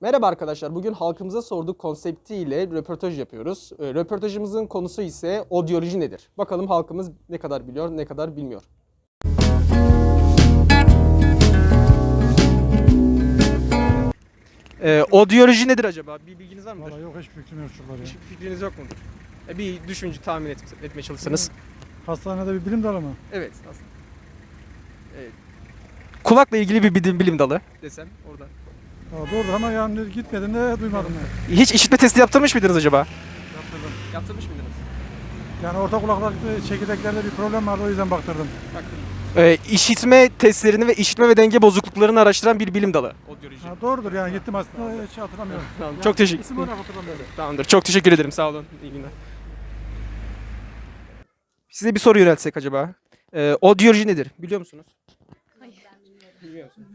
Merhaba arkadaşlar. Bugün halkımıza sorduk konseptiyle röportaj yapıyoruz. Ee, Röportajımızın konusu ise odyoloji nedir? Bakalım halkımız ne kadar biliyor, ne kadar bilmiyor. Ee, odyoloji nedir acaba? Bir bilginiz var mıdır? Valla yok hiç fikrim yok çocuklar ya. Hiçbir fikriniz yok mudur? Ee, bir düşünce tahmin et, etmeye çalışsanız. Hastanede bir bilim dalı mı? Evet. aslında. Evet. Kulakla ilgili bir bilim, bilim dalı desem orada. Ya doğru ama yani gitmedim de duymadım ya. Hiç işitme testi yaptırmış mıydınız acaba? Yaptırdım. Yaptırmış mıydınız? Yani orta kulakta çekirdeklerde bir problem vardı o yüzden baktırdım. Ee, işitme testlerini ve işitme ve denge bozukluklarını araştıran bir bilim dalı. Odyoloji. Ha, doğrudur yani gittim aslında hiç hatırlamıyorum. Tamam, Yani çok teşekkür İsim olarak hatırlamıyorum. Tamamdır. Çok teşekkür ederim. Sağ olun. İyi günler. Size bir soru yöneltsek acaba. Ee, odyoloji nedir? Biliyor musunuz? Bilmiyor musunuz?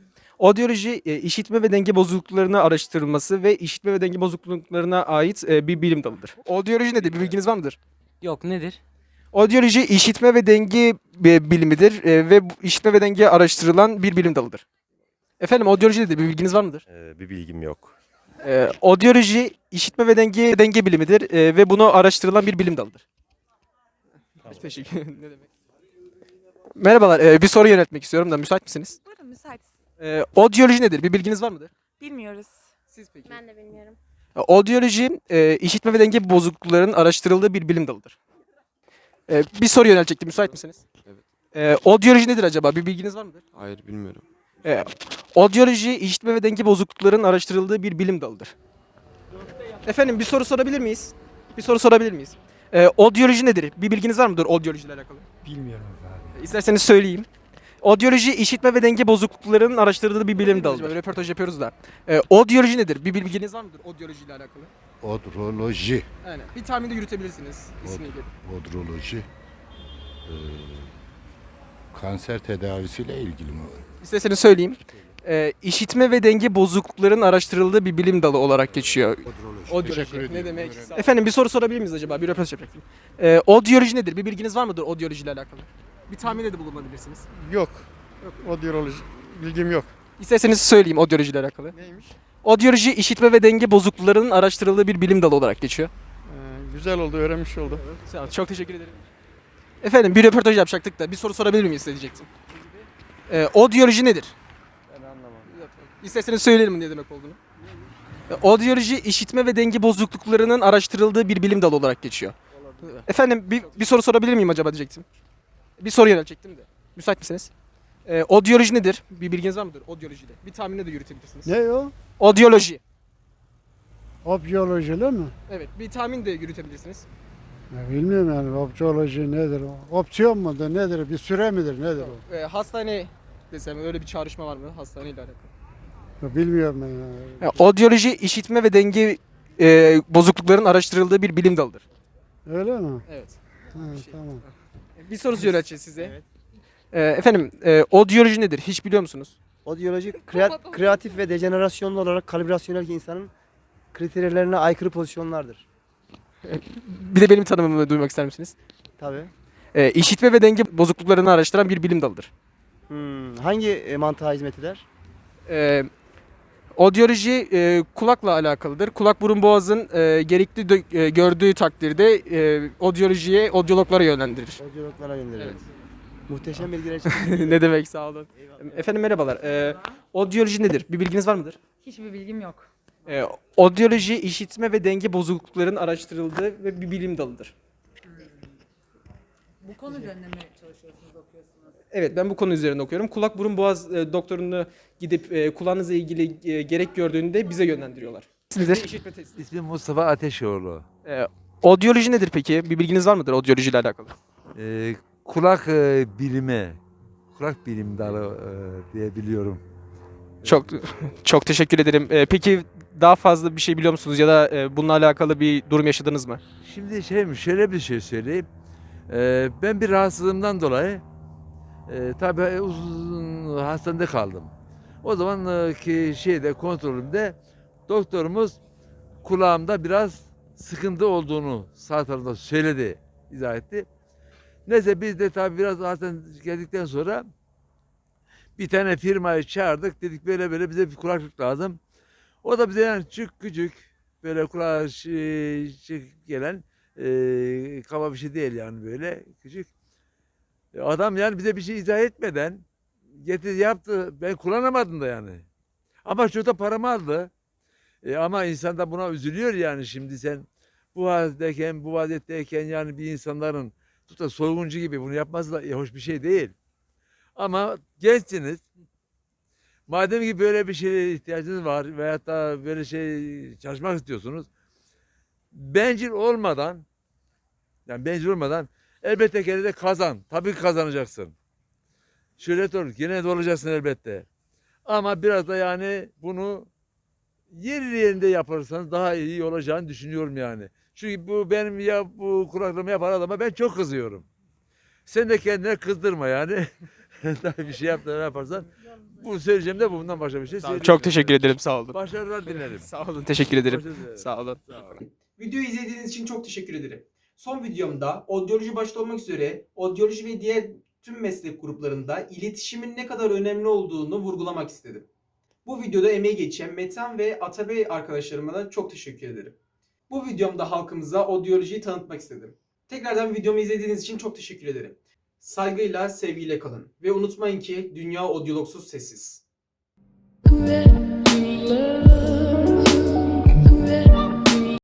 Odyoloji e, işitme ve denge bozukluklarını araştırılması ve işitme ve denge bozukluklarına ait e, bir bilim dalıdır. Odyoloji nedir? Bir bilginiz var mıdır? Yok nedir? Odyoloji işitme ve denge e, bilimidir ve bu işitme ve denge araştırılan bir bilim dalıdır. Efendim odyoloji nedir? Bir bilginiz var mıdır? Ee, bir bilgim yok. E, odyoloji işitme ve denge denge bilimidir ve bunu araştırılan bir bilim dalıdır. Teşekkür ne demek? Merhabalar. bir soru yöneltmek istiyorum da müsait misiniz? Buyurun müsait. E, odyoloji nedir? Bir bilginiz var mıdır? Bilmiyoruz. Siz peki. Ben de bilmiyorum. Odyoloji e, işitme ve denge bozukluklarının araştırıldığı bir bilim dalıdır. E, bir soru yöneltecektim. Müsait misiniz? Evet. E, odyoloji nedir acaba? Bir bilginiz var mıdır? Hayır bilmiyorum. E, odyoloji işitme ve denge bozukluklarının araştırıldığı bir bilim dalıdır. Efendim bir soru sorabilir miyiz? Bir soru sorabilir miyiz? E, odyoloji nedir? Bir bilginiz var mıdır odyoloji ile alakalı? Bilmiyorum abi. E, İsterseniz söyleyeyim. Odyoloji işitme ve denge bozukluklarının araştırıldığı bir bilim dalıdır. Röportaj yapıyoruz da. E, odyoloji nedir? Bir bilginiz var mıdır odyoloji ile alakalı? Odroloji, Aynen. Bir tahmin de yürütebilirsiniz ismiyle. odroloji eee, kanser tedavisiyle ilgili mi? İsterseniz söyleyeyim. E, işitme ve denge bozukluklarının araştırıldığı bir bilim dalı olarak geçiyor. Odroloji. Odyoloji. Teşekkür Ne ediyorum. demek? Efendim bir soru sorabilir miyiz acaba? Bir röportaj yapacaktım. E, odyoloji nedir? Bir bilginiz var mıdır odyoloji ile alakalı? Bir tahminde de bulunabilirsiniz. Yok. Odyoloji bilgim yok. İsterseniz söyleyeyim odyoloji ile alakalı. Neymiş? Odyoloji işitme ve denge bozukluklarının araştırıldığı bir bilim dalı olarak geçiyor. Ee, güzel oldu, öğrenmiş oldum. Sağ olun, Çok teşekkür ederim. Efendim bir röportaj yapacaktık da bir soru sorabilir miyiz size diyecektim. Ee, odyoloji nedir? Ben anlamadım. İsterseniz söyleyelim ne demek olduğunu. Ee, Odyoloji işitme ve denge bozukluklarının araştırıldığı bir bilim dalı olarak geçiyor. Efendim bir, bir soru sorabilir miyim acaba diyecektim. Bir soru yöneltecektim de. Müsait misiniz? Ee, odyoloji nedir? Bir bilginiz var mıdır odyolojide? Bir tahmini de yürütebilirsiniz. Ne o? Odyoloji. Opsiyolojili mi? Evet bir tahmin de yürütebilirsiniz. Ya bilmiyorum yani opsiyoloji nedir o? Opsiyon mudur nedir? Bir süre midir nedir o? Ee, hastane desem öyle bir çağrışma var mı hastaneyle alakalı? Ya bilmiyorum ben ya. Ya, odyoloji işitme ve denge e, bozuklukların araştırıldığı bir bilim dalıdır. Öyle mi? Evet. Ha, tamam. Bir soru yönelteceğiz size. Ee, efendim, e, odyoloji nedir? Hiç biliyor musunuz? Odyoloji krea- kreatif ve dejenerasyonlu olarak kalibrasyonel insanın kriterlerine aykırı pozisyonlardır. Bir de benim tanımımı duymak ister misiniz? Tabii. Ee, işitme ve denge bozukluklarını araştıran bir bilim dalıdır. Hmm, hangi e, mantığa hizmet eder? Ee, odyoloji e, kulakla alakalıdır. Kulak burun boğazın e, gerekli dö- e, gördüğü takdirde e, odyolojiye, odyologlara yönlendirir. Odyologlara gönderir. Evet. Muhteşem bilgiler için. ne demek sağ olun. Efendim merhabalar. Ee, odyoloji nedir? Bir bilginiz var mıdır? Hiçbir bilgim yok. Ee, odyoloji işitme ve denge bozukluklarının araştırıldığı ve bir bilim dalıdır. Bu konu üzerinde mi çalışıyorsunuz, okuyorsunuz? Evet ben bu konu üzerine okuyorum. Kulak burun boğaz e, doktorunu gidip e, kulağınızla ilgili e, gerek gördüğünde bize yönlendiriyorlar. Nedir? İşitme testi. İsmim Mustafa Ateşoğlu. Ee, odyoloji nedir peki? Bir bilginiz var mıdır odyoloji ile alakalı? Ee, kulak e, bilimi, kulak bilim dalı e, diye biliyorum. Çok çok teşekkür ederim. Ee, peki daha fazla bir şey biliyor musunuz ya da e, bununla alakalı bir durum yaşadınız mı? Şimdi şey şöyle bir şey söyleyeyim. Ee, ben bir rahatsızlığımdan dolayı e, tabii uzun hastanede kaldım. O zaman e, ki şeyde kontrolümde doktorumuz kulağımda biraz sıkıntı olduğunu sağ tarafta söyledi, izah etti. Neyse biz de tabii biraz zaten geldikten sonra bir tane firmayı çağırdık. Dedik böyle böyle bize bir kulaklık lazım. O da bize yani küçük küçük böyle kulağa şi- çık gelen e, kaba bir şey değil yani böyle küçük. E, Adam yani bize bir şey izah etmeden getir yaptı. Ben kullanamadım da yani. Ama şurada paramı aldı. E, ama insan da buna üzülüyor yani şimdi sen bu haldeyken, bu vaziyetteyken yani bir insanların tut da soyguncu gibi bunu yapması da e, hoş bir şey değil. Ama gençsiniz. Madem ki böyle bir şeye ihtiyacınız var veyahut da böyle şey çalışmak istiyorsunuz. Bencil olmadan yani bencil olmadan elbette kendine kazan. Tabii kazanacaksın. Şöhret olur. Yine de olacaksın elbette. Ama biraz da yani bunu yer yerinde yaparsanız daha iyi olacağını düşünüyorum yani. Çünkü bu benim ya bu kulaklığımı yapan adama ben çok kızıyorum. Sen de kendine kızdırma yani. Daha bir şey yaptığını yaparsan. Bu söyleyeceğim de bundan başka bir şey söyleyemem. Çok teşekkür ederim. Sağ olun. Başarılar dilerim. Sağ olun. Teşekkür ederim. Sağ olun. Sağ olun. Videoyu izlediğiniz için çok teşekkür ederim. Son videomda odyoloji başta olmak üzere odyoloji ve diğer tüm meslek gruplarında iletişimin ne kadar önemli olduğunu vurgulamak istedim. Bu videoda emeği geçen Metan ve Atabey arkadaşlarıma da çok teşekkür ederim. Bu videomda halkımıza odyolojiyi tanıtmak istedim. Tekrardan videomu izlediğiniz için çok teşekkür ederim. Saygıyla, sevgiyle kalın. Ve unutmayın ki dünya odyologsuz sessiz.